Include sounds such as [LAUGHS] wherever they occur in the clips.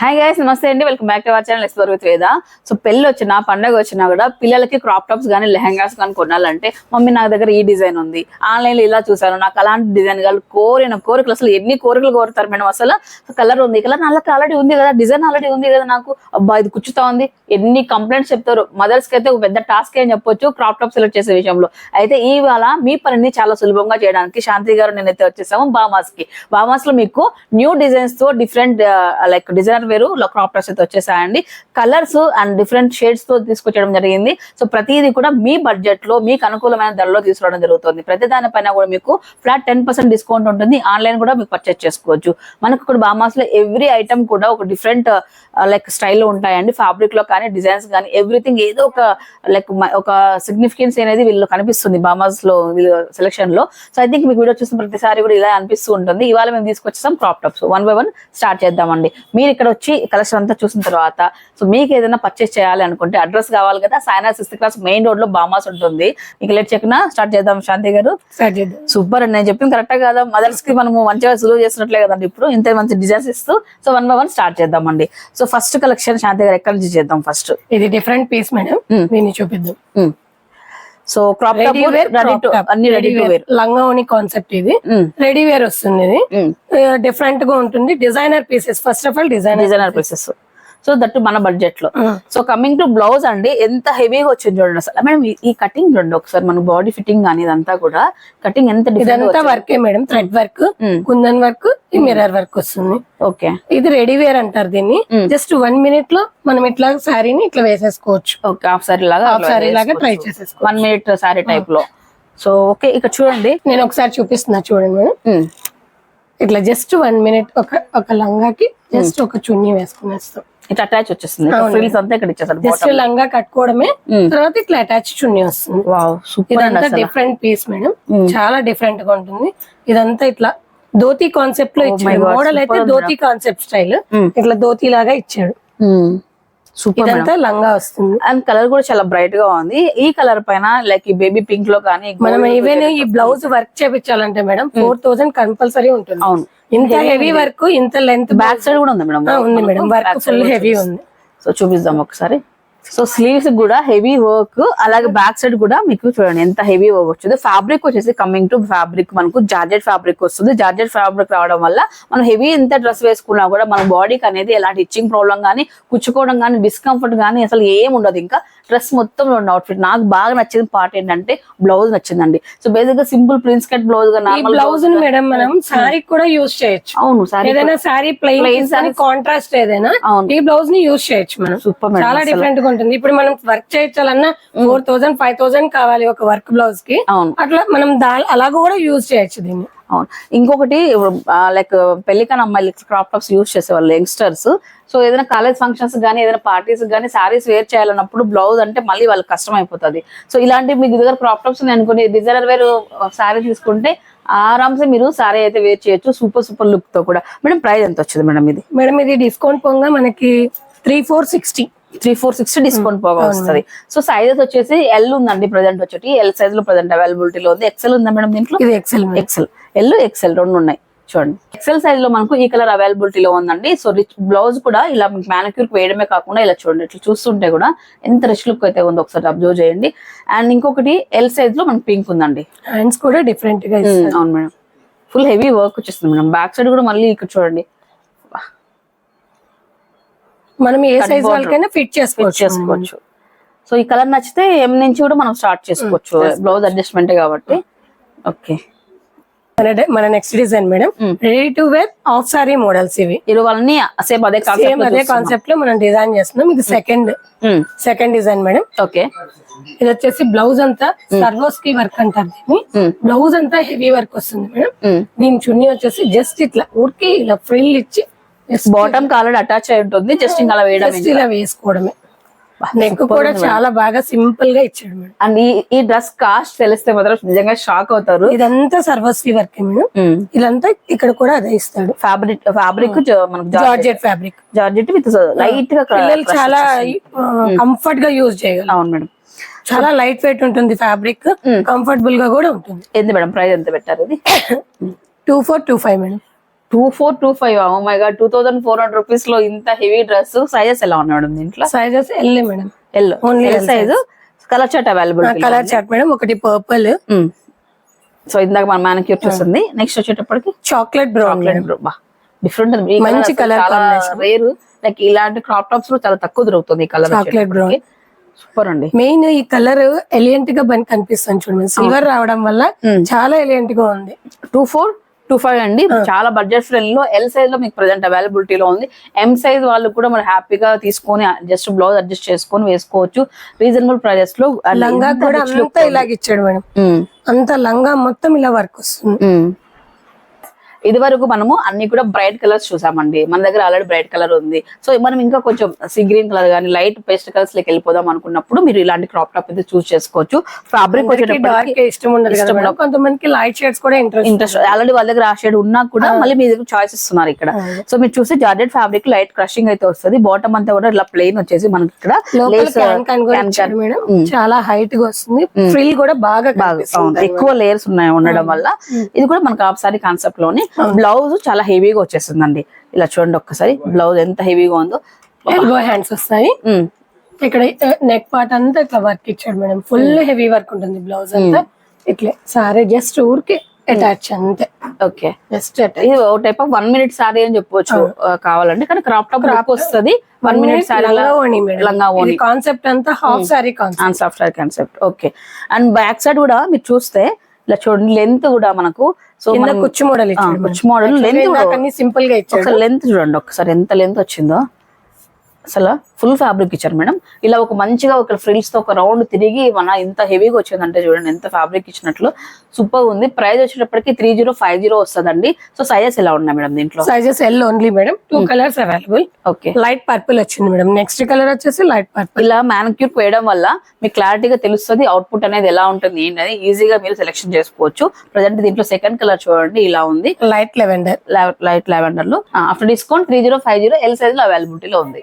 Hi guys నమస్తే అండి. Welcome back to our channel explore with Veda so పెళ్ళి వచ్చినా పండగ వచ్చినా కూడా పిల్లలకి క్రాప్ టాప్స్ కానీ లెహంగాస్ కానీ కొనాలంటే మమ్మీ నా దగ్గర ఈ డిజైన్ ఉంది. ఆన్లైన్లో ఇలా చూసాను నాకు అలాంటి డిజైన్ కాదు కోరిన కోరికలు అసలు ఎన్ని కోరికలు కోరుతారు మేడం అసలు? కలర్ ఉంది కలర్ నల్లకి ఆల్రెడీ ఉంది కదా డిజైన్ ఆల్రెడీ ఉంది కదా నాకు. అబ్బా ఇది కుచ్చుతా ఉంది. ఎన్ని కంప్లైంట్స్ చెప్తారు? మదర్స్కి అయితే ఒక పెద్ద టాస్క్ అని చెప్పొచ్చు క్రాప్ టాప్ సెలెక్ట్ చేసే విషయంలో. అయితే ఇవాళ మీ పనిని చాలా సులభంగా చేయడానికి శాంతి గారు నేనైతే వచ్చేసాము బామాస్కి బామాస్లో మీకు new డిజైన్స్తో different like designer wear crop tops అయితే వచ్చేసాయండి. కలర్స్ అండ్ డిఫరెంట్ షేడ్స్తో తీసుకొచ్చడం జరిగింది. సో ప్రతిదీ కూడా మీ బడ్జెట్లో మీకు అనుకూలమైన ధరలో తీసుకురావడం జరుగుతుంది. ప్రతి దానిపైన కూడా మీకు ఫ్లాట్ టెన్ పర్సెంట్ డిస్కౌంట్ ఉంటుంది. ఆన్లైన్ కూడా మీకు పర్చేస్ చేసుకోవచ్చు. మనకు ఇక్కడ బామాస్లో ఎవ్రీ ఐటమ్ కూడా ఒక డిఫరెంట్ లైక్ స్టైల్లో ఉంటాయండి. ఫ్యాబ్రిక్లో కానీ డిజైన్స్ కానీ ఎవ్రీథింగ్ ఏదో ఒక లైక్ ఒక సిగ్నిఫికెన్స్ అనేది వీళ్ళు కనిపిస్తుంది బామాస్లో సెలెక్షన్లో. సో ఐ థింక్ మీకు వీడియో చూసిన ప్రతిసారి కూడా ఇలా అనిపిస్తూ ఉంటుంది. ఇవాళ మేము తీసుకొచ్చేసాం crop tops one by one start చేద్దామండి. మీరు ఇక్కడ వచ్చి కలెక్షన్ అంతా చూసిన తర్వాత సో మీకు ఏదైనా పర్చేస్ చేయాలి అనుకుంటే అడ్రస్ కావాలి కదా సాయినా సిక్స్త్ క్లాస్ మెయిన్ రోడ్లో బామాస్ ఉంటుంది. ఇక లేట్ చెక్కిన స్టార్ట్ చేద్దాం శాంతి గారు. సూపర్ అండి నేను చెప్పింది కరెక్ట్ కదా. మదర్స్కి మనము మంచిగా సులువు చేసినట్లే కదండి ఇప్పుడు. ఇంత మంచి డిజైన్స్ ఇస్తూ so one by one start చేద్దామండి. సో ఫస్ట్ కలెక్షన్ శాంతి గారు ఎక్కడి నుంచి చేద్దాం ఫస్ట్ ఇది డిఫరెంట్ పీస్ మేడం Hmm. దీన్ని చూపిద్దాం. So crop top ready to అన్ని రెడీ టు వేర్ లంగా ఓని కాన్సెప్ట్ ఇది. రెడీ వేర్ వస్తుంది ఇది. డిఫరెంట్గా ఉంటుంది. Designer pieces first of all designer designer pieces so that మన బడ్జెట్లో సో కమింగ్ టు బ్లౌజ్ అండి ఎంత హెవీగా వచ్చింది చూడండి అసలు. మేడం ఈ- కటింగ్ చూడండి ఒకసారి మన బాడీ ఫిట్టింగ్ కానీ ఇదంతా కూడా కటింగ్ ఎంత ఇదంతా డిఫరెంట్ వర్కే madam thread work. Kundan work ఈ మిర్రర్ వర్క్ వస్తుంది. ఓకే. ఇది రెడీ వేర్ అంటారు దీన్ని. జస్ట్ వన్ మినిట్లో మనం ఇట్లా శారీని ఇట్లా వేసేసుకోవచ్చు. ఓకే హాఫ్ సారీ లాగా హాఫ్ శారీ లాగా ట్రై చేసేసుకోవచ్చు. వన్ మినిట్ సారీ టైప్లో. సో ఓకే ఇక్కడ చూడండి. నేను ఒకసారి చూపిస్తున్నా చూడండి మేడం. ఇట్లా జస్ట్ వన్ మినిట్ ఒక ఒక లంగాకి జస్ట్ ఒక చున్నీ వేసుకునేస్తాం. ఇట్లా అటాచ్ వచ్చేస్తుంది. ఫ్రిల్స్ అంతా ఇక్కడ ఇచ్చేసారు జస్ట్ లంగా కట్టుకోవడమే. తర్వాత ఇట్లా అటాచ్ చున్నీ వస్తుంది. వావ్ సూపర్ ఇదంతా డిఫరెంట్ పీస్ మేడం. చాలా డిఫరెంట్గా ఉంటుంది. ఇదంతా ఇట్లా ధోతి కాన్సెప్ట్లో Oh ఇచ్చాడు. మోడల్ అయితే ధోతి కాన్సెప్ట్ స్టైల్. ఇట్లా ధోతి లాగా ఇచ్చాడు సూపర్ ఇదంతా లంగా వస్తుంది. అండ్ కలర్ కూడా చాలా బ్రైట్గా ఉంది. ఈ కలర్ పైన లైక్ ఈ బేబీ పింక్లో కానీ మనం ఈవెన్ ఈ బ్లౌజ్ వర్క్ చేపించాలంటే మేడం ఫోర్ థౌసండ్ కంపల్సరీ ఉంటుంది. అవును. ఇంత హెవీ వర్క్ ఇంత లెంత్ బ్యాక్ సైడ్ కూడా ఉంది మేడం ఉంది మేడం. వర్క్ ఫుల్ హెవీ ఉంది. సో చూపిద్దాం ఒకసారి. సో స్లీవ్స్ కూడా హెవీ వర్క్ అలాగే బ్యాక్ సైడ్ కూడా మీకు చూడండి ఎంత హెవీ వర్క్ వచ్చింది. ఫ్యాబ్రిక్ వచ్చేసి కమింగ్ టు ఫ్యాబ్రిక్ మనకు జార్జెట్ ఫ్యాబ్రిక్ వస్తుంది. జార్జెట్ ఫ్యాబ్రిక్ రావడం వల్ల మనం హెవీ ఎంత డ్రెస్ వేసుకున్నా కూడా మన బాడీకి అనేది ఎలాంటి ఇచ్చింగ్ ప్రాబ్లం కానీ కుచ్చుకోవడం కానీ డిస్కంఫర్ట్ కానీ అసలు ఏం ఉండదు. ఇంకా డ్రెస్ మొత్తం అవుట్ఫిట్ నాకు బాగా నచ్చిన పార్ట్ ఏంటంటే బ్లౌజ్ నచ్చిందండి. సో బేసిక్గా సింపుల్ ప్రిన్స్ కట్ బ్లౌజ్గా బ్లౌజ్ని మేడం మనం శారీ కూడా యూజ్ చేయొచ్చు. అవును సారీ ఏదైనా Plain ప్లెయిన్ sarees. కాంట్రాస్ట్ ఏదైనా ఈ బ్లౌజ్ని యూజ్ చేయొచ్చు మనం. సూపర్ చాలా డిఫరెంట్గా ఉంటుంది. ఇప్పుడు మనం వర్క్ చేయించాలన్నా ఫోర్ థౌసండ్ ఫైవ్ థౌసండ్ కావాలి ఒక వర్క్ బ్లౌజ్కి. అవును. అట్లా మనం అలాగ కూడా యూజ్ చేయొచ్చు దీన్ని. అవును. ఇంకొకటి లైక్ పెళ్ళికన అమ్మాయిలు క్రాప్ టాప్స్ యూజ్ చేసేవాళ్ళు యంగ్స్టర్స్ సో ఏదైనా కాలేజ్ ఫంక్షన్స్ కానీ ఏదైనా పార్టీస్ కానీ సారీస్ వేర్ చేయాలన్నప్పుడు బ్లౌజ్ అంటే మళ్ళీ వాళ్ళకి కష్టం అయిపోతుంది సో ఇలాంటి మీకు దగ్గర క్రాప్ టాప్స్ అనుకుని డిజైనర్ వేర్ సారీ తీసుకుంటే ఆరామ్సే మీరు సారీ అయితే వేర్ చేయొచ్చు సూపర్ సూపర్ లుక్తో కూడా. మేడం ప్రైస్ ఎంత వచ్చింది మేడం ఇది? మేడం ఇది డిస్కౌంట్ పోగా మనకి three four sixty three four sixty discount పోగా వస్తుంది. సో సైజెస్ వచ్చేసి ఎల్ ఉందండి ప్రజెంట్ వచ్చేటి. ఎల్ సైజ్లో ప్రజెంట్ అవైలబిలిటీలో ఉంది. ఎక్సెల్ ఉందా మేడం దీంట్లో? ఇది ఎక్సెల్ ఎక్సెల్ ఎల్ ఎక్సెల్ రెండు ఉన్నాయి. చూడండి. ఎక్సెల్ సైజ్లో మనకు ఈ కలర్ అవైలబిలిటీలో ఉందండి. సో రిచ్ బ్లౌజ్ కూడా ఇలా మ్యానిక్యూర్ వేయడమే కాకుండా ఇలా చూడండి. ఇట్లా చూస్తుంటే కూడా ఎంత రిచ్ లుక్ అయితే ఉందో ఒకసారి అబ్జర్వ్ చేయండి. అండ్ ఇంకొకటి ఎల్ సైజ్లో మనకు పింక్ ఉందండి. హ్యాండ్స్ కూడా డిఫరెంట్గా ఇస్తారు అవును మేడం. ఫుల్ హెవీ వర్క్ వచ్చేస్తుంది మేడం. బ్యాక్ సైడ్ కూడా మళ్ళీ ఇక్కడ చూడండి. మనం ఏ సైజ్. వాళ్ళకైనా ఫిట్ చేసుకోవచ్చు. చేసుకోవచ్చు. సో ఈ కలర్ నచ్చితే ఎం నుంచి కూడా మనం స్టార్ట్ చేసుకోవచ్చు. బ్లౌజ్ అడ్జస్ట్మెంట్ కాబట్టి. ఓకే మన next design madam. Ready to wear half sari models ఇవి ఇరువన్నీ సేమ్ అదే సేమ్ అదే కాన్సెప్ట్లో మనం డిజైన్ చేస్తున్నాం. ఇది second second design madam okay. ఇది వచ్చేసి బ్లౌజ్ అంతా సర్వోస్కి వర్క్ అంటారు దీన్ని. బ్లౌజ్ అంతా హెవీ వర్క్ వస్తుంది మేడం దీని చున్నీ వచ్చేసి జస్ట్ ఇట్లా ఊరికి ఇలా ఫ్రిల్ ఇచ్చి బాటమ్ కాలర్ అటాచ్ అయి ఉంటుంది జస్ట్ వేయడం జస్ట్ ఇలా వేసుకోవడమే. నెక్ కూడా చాలా బాగా సింపుల్గా ఇచ్చాడు మేడం. అండ్ ఈ డ్రెస్ కాస్ట్ తెలిస్తే మాత్రం నిజంగా షాక్ అవుతారు. ఇదంతా సర్వస్వి వర్క్ మేడం. ఇదంతా ఇక్కడ కూడా అదే ఇస్తాడు. ఫ్యాబ్రిక్ ఫ్యాబ్రిక్ మనకు జార్జెట్. ఫ్యాబ్రిక్. జార్జెట్ విత్ లైట్గా పిల్లలు చాలా కంఫర్ట్గా యూజ్ చేయగలరు. అవును మేడం. చాలా లైట్ వెయిట్ ఉంటుంది ఫ్యాబ్రిక్. కంఫర్టబుల్గా కూడా ఉంటుంది. ఎంత మేడం ప్రైస్ ఎంత పెట్టారు ఇది? Two four two five madam. Two four two five oh my god two thousand four hundred రూపీస్లో ఇంత హెవీ డ్రెస్ సైజెస్ ఎలా ఉన్నాయి మేడం దీంట్లో? Sizes L madam L Only L L size colour chart available colour chart madam ఒకటి purple so ఇందాక మన manicure చూస్తుంది. Next వచ్చేటప్పటికి చాక్లెట్ బ్రౌన్ డిఫరెంట్ మంచి combination. రేరు లైక్ ఇలాంటి క్రాప్ టాప్స్లో చాలా తక్కువ దొరుకుతుంది ఈ కలర్ చాక్లెట్ బ్రౌన్ సూపర్ అండి. మెయిన్ ఈ కలర్ ఎలియంట్గా బని కనిపిస్తుంది చూడండి. సిల్వర్ రావడం వల్ల చాలా ఎలియంట్గా ఉంది. టూ ఫోర్ టూ ఫైవ్ అండి. చాలా బడ్జెట్ ఫ్రెండ్లో ఎల్ సైజ్లో మీకు ప్రెసెంట్ అవైలబిలిటీలో ఉంది. ఎం సైజ్ వాళ్ళు కూడా మరి హ్యాపీగా తీసుకొని జస్ట్ బ్లౌజ్ అడ్జస్ట్ చేసుకొని వేసుకోవచ్చు. రీజనబుల్ ప్రైజెస్లో లంగా కూడా ఇలాగ ఇచ్చాడు మేడం. అంత లంగా మొత్తం ఇలా వర్క్ వస్తుంది. ఇది వరకు మనము అన్ని కూడా బ్రైట్ కలర్స్ చూసామండి. మన దగ్గర ఆల్రెడీ బ్రైట్ కలర్ ఉంది. సో మనం ఇంకా కొంచెం సీ గ్రీన్ కలర్ కానీ లైట్ పేస్ట్ కలర్స్ లకి వెళ్ళిపోదాం అనుకున్నప్పుడు మీరు ఇలాంటి క్రాప్ టాప్ అయితే చూస్ చేసుకోవచ్చు. ఫ్యాబ్రిక్ ఇష్టం ఉండదు. కొంతమందికి లైట్ షేడ్స్ కూడా ఇంట్రెస్ట్ ఇంట్రెస్ట్ ఆల్రెడీ వాళ్ళ దగ్గర ఆ షేడ్ ఉన్నా కూడా మళ్ళీ మీ దగ్గర చాయిస్ ఇస్తున్నారు ఇక్కడ. సో మీరు చూస్తే జార్జెట్ ఫ్యాబ్రిక్ లైట్ క్రషింగ్ అయితే వస్తుంది. బాటమ్ అంతా కూడా ఇలా ప్లెయిన్ వచ్చేసి మనకి ఇక్కడ చాలా హైట్గా వస్తుంది. ఫ్రిల్ కూడా బాగా బాగా ఎక్కువ లేయర్స్ ఉన్నాయి ఉండడం వల్ల. ఇది కూడా మనకు హాఫ్ సారీ కాన్సెప్ట్లోనే [LAUGHS] బ్లౌజ్ చాలా హెవీగా వచ్చేస్తుందండి. ఇలా చూడండి ఒక్కసారి బ్లౌజ్ ఎంత హెవీగా ఉందో. [LAUGHS] ఎల్బో హ్యాండ్స్ వస్తాయి. ఇక్కడ నెక్ పార్ట్ అంతా ఇట్లా వర్క్ ఇచ్చాడు మేడం. ఫుల్ హెవీ వర్క్ ఉంటుంది బ్లౌజ్ అంతా. ఇట్లే సారీ జస్ట్ ఊరికి అటాచ్ అంతే. ఓకే. జస్ట్ అటాచ్ ఇది ఒక type of one minute sari అని చెప్పొచ్చు ఆ, కావాలంటే. కానీ క్రాప్ టాప్ లుక్ వస్తుంది. వన్ మినిట్ సారీ లంగా ఓణి కాన్సెప్ట్ అంతా half sari concept and software concept okay and back side కూడా మీరు చూస్తే ఇలా చూడండి లెంత్ కూడా మనకు సో కుచ్చు మోడల్ కుచ్చు మోడల్ లెంత్ సింపుల్గా ఇచ్చాడు. ఒకసారి లెంత్ చూడండి ఒకసారి ఎంత లెంత్ వచ్చిందో. అసలు ఫుల్ ఫ్యాబ్రిక్ ఇచ్చారు మేడం. ఇలా ఒక మంచిగా ఒక ఫ్రిల్స్తో ఒక రౌండ్ తిరిగి మన ఇంత హెవీగా వచ్చిందంటే చూడండి ఎంత ఫ్యాబ్రిక్ ఇచ్చినట్లు. సూపర్ ఉంది. ప్రైస్ వచ్చేటప్పటికి త్రీ జీరో ఫైవ్ జీరో వస్తుందండి. సో సైజెస్ ఎలా ఉన్నాయి మేడం దీంట్లో? Sizes L only madam. Two colours available. Okay. Light purple వచ్చింది మేడం. నెక్స్ట్ కలర్ వచ్చేసి లైట్ పర్పుల్. ఇలా మ్యానిక్యూర్ వేయడం వల్ల మీకు క్లారిటీగా తెలుస్తుంది అవుట్పుట్ అనేది ఎలా ఉంటుంది ఏంటని ఈజీగా మీరు సెలెక్షన్ చేసుకోవచ్చు. ప్రజెంట్ దీంట్లో సెకండ్ కలర్ చూడండి ఇలా ఉంది. Light lavender. Light లావెండర్లో after discount three zero five zero L సైజ్లో అవైలబిలిటీలో ఉంది.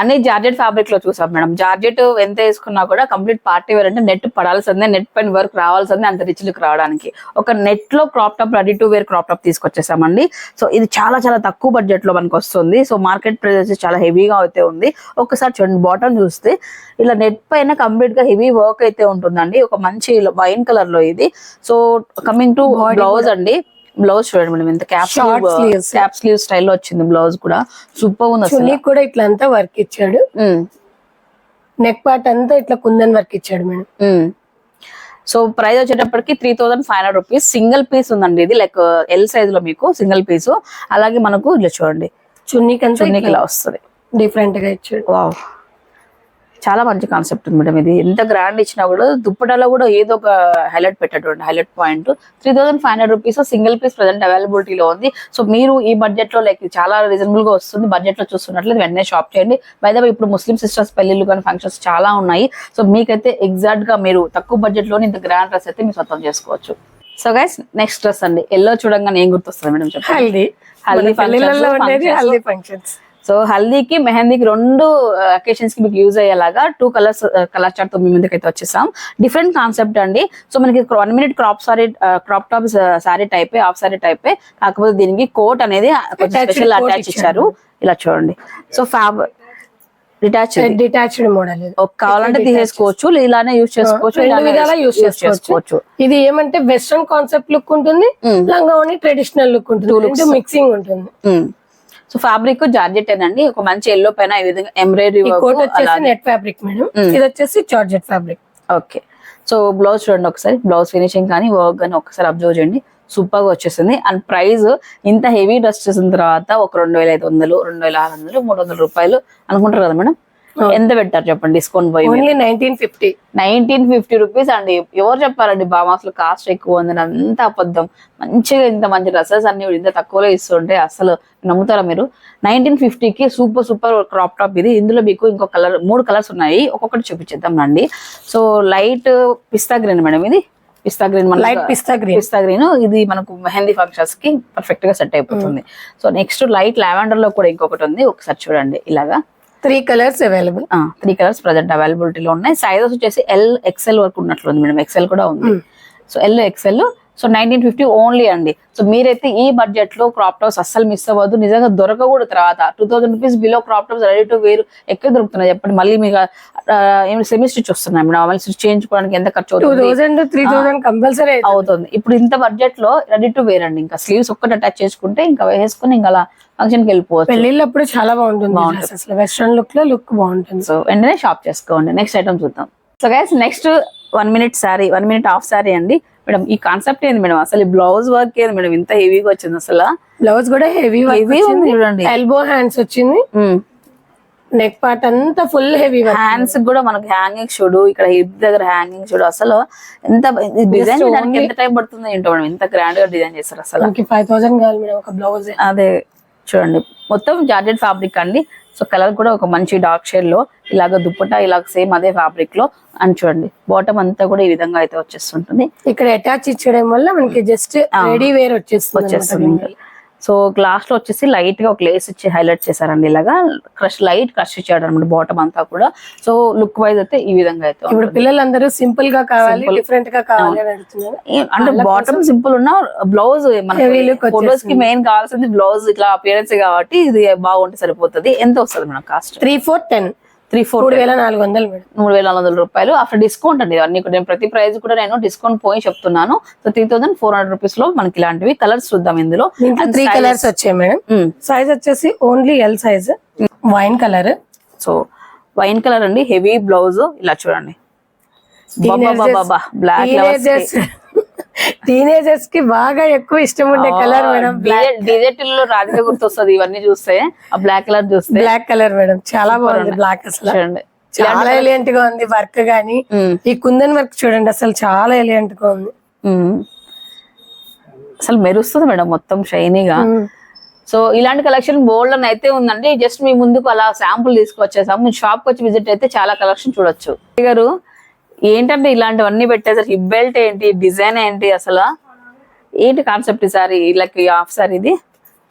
అన్ని జార్జెట్ ఫ్యాబ్రిక్లో చూసాం మేడం. జార్జెట్ ఎంత వేసుకున్నా కూడా కంప్లీట్ పార్టీ వేర్ అంటే నెట్ పడాల్సిందే నెట్ పైన వర్క్ రావాల్సిందే అంత రిచ్ లుక్ రావడానికి. ఒక నెట్లో crop top ready to wear crop top తీసుకొచ్చేసామండి. So ఇది చాలా చాలా తక్కువ బడ్జెట్లో మనకు వస్తుంది. సో మార్కెట్ ప్రైస్ వచ్చి చాలా హెవీగా అయితే ఉంది. ఒకసారి చూడండి బాటమ్ చూస్తే ఇలా నెట్ పైన కంప్లీట్గా హెవీ వర్క్ అయితే ఉంటుందండి. ఒక మంచి వైన్ కలర్లో ఇది. సో కమింగ్ టు బ్లౌజ్ అండి. బ్లౌజ్ చూడండి మేడం ఎంత క్యాప్. క్యాప్ స్లీవ్ స్టైల్లో వచ్చింది బ్లౌజ్ కూడా. సూపర్ ఉంది అసలు. చున్నీ కూడా ఇట్లా అంతా వర్క్ ఇచ్చాడు నెక్ పార్ట్ అంతా ఇట్లా కుందన్ వర్క్ ఇచ్చాడు మేడం. సో ప్రైస్ వచ్చేటప్పటికి three thousand five hundred rupees single piece ఉందండి ఇది లైక్ ఎల్ సైజ్లో మీకు సింగిల్ పీస్ అలాగే మనకు ఇలా చూడండి. చున్నీకి చున్నీకి ఇలా వస్తుంది. డిఫరెంట్గా ఇచ్చాడు. వావ్ చాలా మంచి కాన్సెప్ట్ ఉంది మేడం ఇది. ఎంత గ్రాండ్ ఇచ్చినా కూడా దుప్పటాలో కూడా ఏదో ఒక హైలైట్ పెట్టేటువంటి highlight point three thousand five hundred rupees single piece present అవైలబిలిటీలో ఉంది. సో మీరు ఈ బడ్జెట్లో లైక్ చాలా రీజనబుల్గా వస్తుంది. బడ్జెట్లో చూస్తున్నట్లయితే వెంటనే షాప్ చేయండి. బయట ఇప్పుడు ముస్లిం సిస్టర్స్ పెళ్ళిళ్ళు కానీ ఫంక్షన్స్ చాలా ఉన్నాయి. సో మీకైతే ఎగ్జాక్ట్గా మీరు తక్కువ బడ్జెట్లోని ఇంత గ్రాండ్ డ్రెస్ అయితే మీరు సొంతం చేసుకోవచ్చు. సో గైస్ నెక్స్ట్ డ్రెస్ అండి. ఎల్లో చూడంగానే ఏం గుర్తొస్తుంది మేడం చెప్పండి? హల్దీ. హల్దీ ఫంక్షన్స్ సో హల్దీకి మెహందీకి రెండు అకేషన్స్కి మీకు యూజ్ అయ్యేలాగా టూ కలర్స్ కలర్ చార్ట్తో మీ ముందుకు అయితే వచ్చేసాం. డిఫరెంట్ కాన్సెప్ట్ అండి. సో మనకి one minute crop sari crop top sari టైపే హాఫ్ సారీ టైపే కాకపోతే దీనికి కోట్ అనేది కొంచెం స్పెషల్ అటాచ్ ఇచ్చారు. ఇలా చూడండి. సో ఫ్యాబ్ డిటాచ్డ్ మోడల్ ఇది. కావాలంటే తీసేసుకోవచ్చు ఇలానే యూజ్ చేసుకోవచ్చు రెండు విధాలా చేసుకోవచ్చు. ఇది ఏమంటే వెస్ట్రన్ కాన్సెప్ట్ లుక్ ఉంటుంది. లంగా ఓని ట్రెడిషనల్ లుక్ ఉంటుంది. మిక్సింగ్ ఉంటుంది. సో ఫ్యాబ్రిక్ జార్జెట్ అండి ఒక మంచి ఎల్లో పైన ఈ విధంగా ఎంబ్రాయిడరీ కోట్ వచ్చేసి నెట్ ఫ్యాబ్రిక్ మేడం. ఇది వచ్చేసి georgette fabric okay. So blouse చూడండి ఒకసారి. బ్లౌజ్ ఫినిషింగ్ కానీ వర్క్ కానీ ఒకసారి అబ్జర్వ్ చేయండి. సూపర్గా వచ్చేసింది. అండ్ ప్రైస్ ఇంత హెవీ డ్రెస్ చేసిన తర్వాత ఒక రెండు వేల ఐదు వందలు రెండు వేల ఆరు వందలు మూడు వందల రూపాయలు అనుకుంటారు కదా మేడం? ఎంత పెట్టారు చెప్పండి? డిస్కౌంట్ పోయి only nineteen fifty nineteen fifty rupees అండి. ఎవరు చెప్పారండి బామా అసలు కాస్ట్ ఎక్కువ ఉందని అంత అబద్ధం. మంచిగా ఇంత మంచి డ్రెస్సెస్ అన్ని ఇంత తక్కువలో ఇస్తుంటే అసలు నమ్ముతారా మీరు? నైన్టీన్ ఫిఫ్టీకి సూపర్ సూపర్ క్రాప్ టాప్ ఇది. ఇందులో మీకు ఇంకో కలర్ మూడు కలర్స్ ఉన్నాయి. ఒక్కొక్కటి చూపించేద్దాం రండి. సో లైట్ పిస్తా గ్రీన్ మేడం ఇది. పిస్తా గ్రీన్ మన లైట్ పిస్తా గ్రీన్ పిస్తా గ్రీన్ ఇది మనకు మెహందీ ఫంక్షన్స్కి పర్ఫెక్ట్గా సెట్ అయిపోతుంది. సో నెక్స్ట్ లైట్ లావెండర్లో కూడా ఇంకొకటి ఉంది. ఒకసారి చూడండి ఇలాగా. Three colours available three colours present అవైలబిలిటీలో ఉన్నాయి. సైజెస్ వచ్చేసి ఎల్ ఎక్సెల్ వరకు ఉన్నట్లు ఉంది మేడం ఎక్సెల్ కూడా ఉంది. So L XL so nineteen fifty only అండి. సో మీరైతే ఈ బడ్జెట్లో క్రాప్ టాప్స్ అస్సలు మిస్ అవ్వద్దు. నిజంగా దొరకకూడదు తర్వాత. Two thousand rupees below crop tops ready to wear ఎక్కడ దొరుకుతున్నాయి చెప్పండి. మళ్ళీ మీకు ఏమి సెమీ స్టిచ్ వస్తున్నాయి. మళ్ళీ స్టిచ్ చేయించుకోవడానికి ఎంత ఖర్చు అవుతుంది? కంపల్సరీ అవుతుంది. ఇప్పుడు ఇంత బడ్జెట్లో రెడీ టు వేర్ అండి. ఇంకా స్లీవ్స్ ఒక్కటి అటాచ్ చేసుకుంటే ఇంకా వేసుకుని ఇంకా అలా ఫంక్షన్కి వెళ్ళిపోవచ్చు. పెళ్ళిళ్ళప్పుడు చాలా బాగుంటుంది అసలు. వెస్ట్రన్ లుక్లో లుక్ బాగుంటుంది. సో వెంటనే షాప్ చేసుకోండి. నెక్స్ట్ ఐటమ్ చూద్దాం. So guys next one minute sari one minute half sari అండి. మేడం ఈ కాన్సెప్ట్ ఏంది మేడం? అసలు ఈ బ్లౌజ్ వర్క్ ఏంది మేడం? ఇంత హెవీగా వచ్చింది అసలు. బ్లౌజ్ కూడా హెవీ హెవీ ఉంది చూడండి. ఎల్బో హ్యాండ్స్ వచ్చింది. నెక్ పార్ట్ అంతా ఫుల్ హెవీ హ్యాండ్స్ కూడా మనకి హ్యాంగింగ్ చూడు ఇక్కడ హిప్ దగ్గర హ్యాంగింగ్ చూడు అసలు ఎంత డిజైన్ చేయడానికి ఎంత టైం పడుతుంది ఏంటో మేడం ఎంత గ్రాండ్గా డిజైన్ చేస్తారు అసలు. ఫైవ్ థౌసండ్ కావాలి మేడం ఒక బ్లౌజ్ అదే. చూడండి. మొత్తం జార్జెట్ ఫ్యాబ్రిక్ అండి. సో కలర్ కూడా ఒక మంచి డార్క్ షేడ్లో ఇలాగ దుప్పటా ఇలాగ సేమ్ అదే ఫ్యాబ్రిక్లో అని చూడండి. బాటమ్ అంతా కూడా ఈ విధంగా అయితే వచ్చేస్తుంటుంది. ఇక్కడ అటాచ్ ఇచ్చడం వల్ల మనకి జస్ట్ రెడీ వేర్ వచ్చేస్తుంది వచ్చేస్తుంది సో గ్లాస్లో వచ్చేసి లైట్గా ఒక లేస్ ఇచ్చి హైలైట్ చేశారండి ఇలాగా. క్రష్ లైట్ క్రష్ ఇచ్చాడు అనమాట బాటమ్ అంతా కూడా. సో లుక్ వైజ్ అయితే ఈ విధంగా అయితే ఇప్పుడు పిల్లలందరూ సింపుల్గా కావాలి డిఫరెంట్గా కావాలి అంటే బాటమ్ సింపుల్ ఉన్న బ్లౌజ్ మన ఫోటోస్కి మెయిన్ కావాల్సింది బ్లౌజ్ ఇట్లా అపియరెన్స్ కాబట్టి ఇది బాగుంటే సరిపోతుంది. ఎంత వస్తుంది madam cost? Three four ten. Three four మూడు వేల నాలుగు వందలు మేడం. మూడు వేల నాలుగు వందల రూపాయలు. ఆఫ్టర్ డిస్కౌంట్ అండి. అన్ని కూడా నేను ప్రతి ప్రైస్ కూడా నేను డిస్కౌంట్ పోయి చెప్తున్నాను. So three thousand four hundred రూపీస్లో మనకి ఇలాంటివి కలర్స్ చూద్దాం ఇందులో. త్రీ కలర్స్ వచ్చాయి మేడం. సైజ్ వచ్చేసి only L size wine colour so wine colour అండి. హెవీ బ్లౌజ్ ఇలా చూడండి. బ్లాక్ టీనేజర్స్కి బాగా ఎక్కువ ఇష్టం ఉండే కలర్ మేడం డిజెట్లో రాధిక గుర్తొస్తుంది ఇవన్నీ చూస్తే. ఆ బ్లాక్ కలర్ చూస్తే. Black colour madam. చాలా బాగుంది బ్లాక్ అసలు. చూడండి. చాలా ఎలియంట్గా ఉంది వర్క్ గానీ. ఈ కుందన్ వర్క్ చూడండి అసలు చాలా ఎలియంట్గా ఉంది. అసలు మెరుస్తుంది మేడం మొత్తం షైనీగా. సో ఇలాంటి కలెక్షన్ బోల్డ్ అని అయితే ఉందండి జస్ట్ మీ ముందుకు అలా శాంపుల్ తీసుకొచ్చేసాం. మీ షాప్కి వచ్చి విజిట్ అయితే చాలా కలెక్షన్ చూడొచ్చు. గారు ఏంటంటే ఇలాంటివన్నీ పెట్టేసరికి హిప్ బెల్ట్ ఏంటి డిజైన్ ఏంటి అసలు? ఏంటి కాన్సెప్ట్ ఈ సారీ? వీళ్ళకి హాఫ్ సారీ ఇది.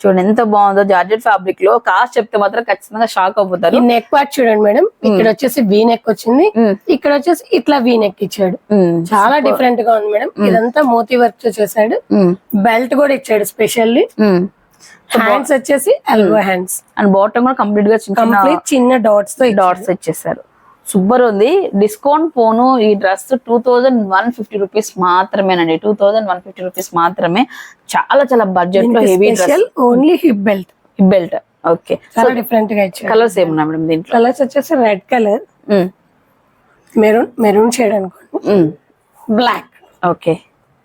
చూడండి ఎంత బాగుందో జార్జెట్ ఫ్యాబ్రిక్లో. కాస్ట్ చెప్తే మాత్రం ఖచ్చితంగా షాక్ ఈ అయిపోతారు నెక్ పార్ట్ చూడండి మేడం. ఇక్కడ వచ్చేసి వీ నెక్ వచ్చింది. ఇక్కడ వచ్చేసి ఇట్లా వీ నెక్ ఇచ్చాడు. చాలా డిఫరెంట్గా ఉంది మేడం. ఇదంతా మోతీ వర్క్తో చేశాడు. బెల్ట్ కూడా ఇచ్చాడు స్పెషల్లీ. హ్యాండ్స్ వచ్చేసి ఎల్బో హ్యాండ్స్ అండ్ బాటమ్ కూడా కంప్లీట్గా కంప్లీట్ చిన్న డాట్స్తో డాట్స్ ఇచ్చేసారు సూపర్ ఉంది. డిస్కౌంట్ పోను. ఈ dress two thousand one fifty rupees మాత్రమేనండి. Two thousand one fifty rupees మాత్రమే. చాలా చాలా బడ్జెట్లో heavy dress only hip belt belt okay చాలా డిఫరెంట్గా ఇచ్చాడు కలర్స్ ఏమున్నా మేడం దీంట్లో? కలర్స్ వచ్చేసి red colour maroon maroon shade అనుకోండి. Black okay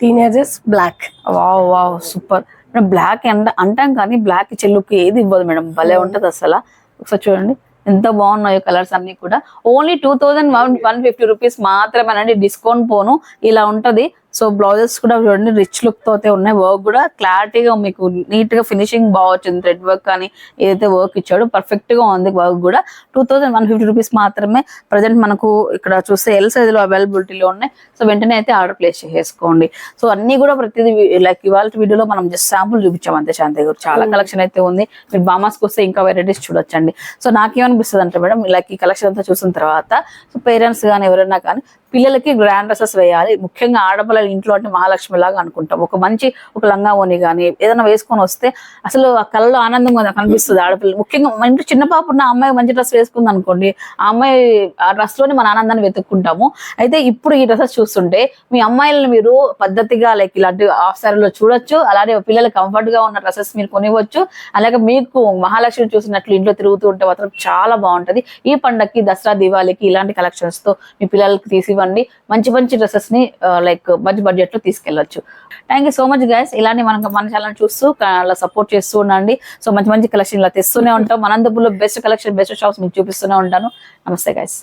teenagers black wow wow super black అంట అంటాం కానీ బ్లాక్ చెల్లుకి ఏది ఇవ్వదు మేడం. భలే ఉంటది అసలు. ఒకసారి చూడండి. ఎంత బాగున్నాయో కలర్స్ అన్ని కూడా. Only two thousand one one fifty rupees మాత్రమేనండి డిస్కౌంట్ పోను. ఇలా ఉంటది. సో బ్లౌజెస్ కూడా చూడండి రిచ్ లుక్తో అయితే ఉన్నాయి. వర్క్ కూడా క్లారిటీగా మీకు నీట్గా ఫినిషింగ్ బాగా వచ్చింది. థ్రెడ్ వర్క్ కానీ ఏదైతే వర్క్ ఇచ్చాడో పర్ఫెక్ట్గా ఉంది వర్క్ కూడా. Two thousand one fifty rupees మాత్రమే ప్రజెంట్ మనకు ఇక్కడ చూస్తే ఎల్ సైజ్లో అవైలబిలిటీలో ఉన్నాయి. సో వెంటనే అయితే ఆర్డర్ ప్లేస్ చేసేసుకోండి. సో అన్ని కూడా ప్రతిదీ లైక్ ఇవాళ వీడియోలో మనం జస్ట్ శాంపుల్ చూపించాం అంతే శాంతి గారు. చాలా కలెక్షన్ అయితే ఉంది. మీరు బామాస్కి వస్తే ఇంకా వెరైటీస్ చూడొచ్చండి. సో నాకేమనిపిస్తుంది అంటే మేడం లైక్ ఈ కలెక్షన్ అంతా చూసిన తర్వాత సో పేరెంట్స్ కానీ ఎవరైనా కానీ పిల్లలకి గ్రాండ్ డ్రెస్సెస్ వేయాలి. ముఖ్యంగా ఆడపిల్లల ఇంట్లో అంటే మహాలక్ష్మి లాగా అనుకుంటాం. ఒక మంచి ఒక లంగా ఓని కానీ ఏదైనా వేసుకొని వస్తే అసలు ఆ కళ్ళలో ఆనందంగా కనిపిస్తుంది ఆడపిల్ల. ముఖ్యంగా మన ఇంట్లో చిన్న పాప ఉన్న అమ్మాయి మంచి డ్రెస్ వేసుకుంది అనుకోండి ఆ అమ్మాయి ఆ డ్రెస్లోని మన ఆనందాన్ని వెతుక్కుంటాము. అయితే ఇప్పుడు ఈ డ్రెస్సెస్ చూస్తుంటే మీ అమ్మాయిలను మీరు పద్ధతిగా లైక్ ఇలాంటి హాఫ్ సారీలో చూడొచ్చు అలాగే పిల్లలు కంఫర్ట్గా ఉన్న డ్రెస్సెస్ మీరు కొనివచ్చు అలాగే మీకు మహాలక్ష్మి చూసినట్లు ఇంట్లో తిరుగుతూ ఉంటే మాత్రం చాలా బాగుంటది. ఈ పండక్కి దసరా దివాళీకి ఇలాంటి కలెక్షన్స్తో మీ పిల్లలకి తీసి ఇవ్వండి. మంచి మంచి డ్రెస్సెస్ని లైక్ మంచి బడ్జెట్లో తీసుకెళ్ళొచ్చు thank you so much guys ఇలానే మనకు మన ఛానల్ చూస్తూ అలా సపోర్ట్ చేస్తూ ఉండండి. సో మంచి మంచి కలెక్షన్ ఇలా తెస్తూనే ఉంటాం. అనంతపురంలో బెస్ట్ కలెక్షన్ బెస్ట్ షాప్స్ మీకు చూపిస్తూనే ఉంటాను. నమస్తే గైస్